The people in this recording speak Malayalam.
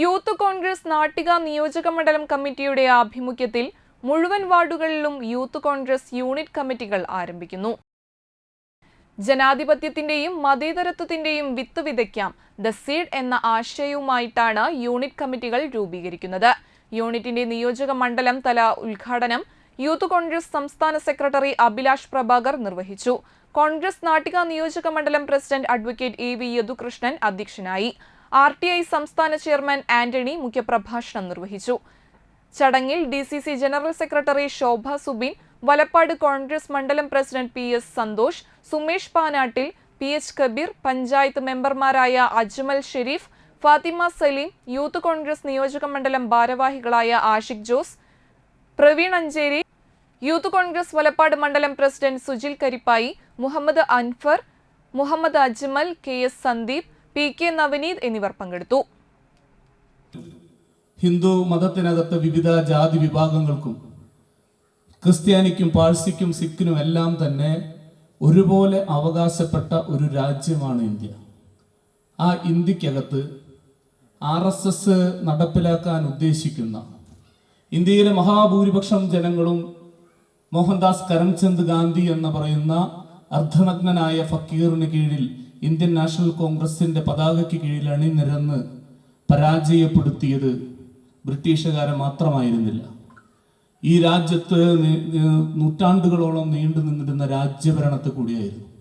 യൂത്ത് കോൺഗ്രസ് നാട്ടിക നിയോജക മണ്ഡലം കമ്മിറ്റിയുടെ ആഭിമുഖ്യത്തിൽ മുഴുവൻ വാർഡുകളിലും യൂത്ത് കോൺഗ്രസ് യൂണിറ്റ് കമ്മിറ്റികൾ ആരംഭിക്കുന്നു. ജനാധിപത്യത്തിന്റെയും മതേതരത്വത്തിന്റെയും വിത്ത് വിതയ്ക്കാം ദ സീഡ് എന്ന ആശയവുമായിട്ടാണ് യൂണിറ്റ് കമ്മിറ്റികൾ രൂപീകരിക്കുന്നത്. യൂണിറ്റിന്റെ നിയോജക മണ്ഡലം തല ഉദ്ഘാടനം യൂത്ത് കോൺഗ്രസ് സംസ്ഥാന സെക്രട്ടറി അഭിലാഷ് പ്രഭാകർ നിർവഹിച്ചു. കോൺഗ്രസ് നാട്ടിക നിയോജക മണ്ഡലം president advocate A V Yadukrishnan അധ്യക്ഷനായി. ആർ ടി ഐ സംസ്ഥാന ചെയർമാൻ ആന്റണി മുഖ്യപ്രഭാഷണം നിർവഹിച്ചു. ചടങ്ങിൽ D C C general secretary Shobha Subin Valappad Congress മണ്ഡലം president P S Santhosh Sumesh Panattil P H Kabeer panchayat മെമ്പർമാരായ അജ്മൽ ഷെരീഫ് ഫാത്തിമ സലീം യൂത്ത് കോൺഗ്രസ് നിയോജക മണ്ഡലം ഭാരവാഹികളായ ആഷിഖ് ജോസ് പ്രവീൺ അഞ്ചേരി യൂത്ത് കോൺഗ്രസ് വലപ്പാട് മണ്ഡലം president Sujil Karippayi Muhammad Anfar Muhammad Ajmal K S Sandeep P K Navaneeth എന്നിവർ പങ്കെടുത്തു. ഹിന്ദു മതത്തിനകത്ത് വിവിധ ജാതി വിഭാഗങ്ങൾക്കും ക്രിസ്ത്യാനിക്കും പാഴ്സിക്കും സിഖിനും എല്ലാം തന്നെ ഒരുപോലെ അവകാശപ്പെട്ട ഒരു രാജ്യമാണ് ഇന്ത്യ. ആ ഇന്ത്യക്കകത്ത് ആർ എസ് എസ് നടപ്പിലാക്കാൻ ഉദ്ദേശിക്കുന്ന ഇന്ത്യയിലെ മഹാഭൂരിപക്ഷം ജനങ്ങളും മോഹൻദാസ് കരംചന്ദ് ഗാന്ധി എന്ന് പറയുന്ന അർദ്ധനഗ്നനായ ഫക്കീറിന് കീഴിൽ ഇന്ത്യൻ നാഷണൽ കോൺഗ്രസിന്റെ പതാകയ്ക്ക് കീഴിൽ അണിനിരന്ന് പരാജയപ്പെടുത്തിയത് ബ്രിട്ടീഷുകാരെ മാത്രമായിരുന്നില്ല. ഈ രാജ്യത്ത് നൂറ്റാണ്ടുകളോളം നീണ്ടു നിന്നിരുന്ന രാജ്യഭരണത്തെ കൂടിയായിരുന്നു.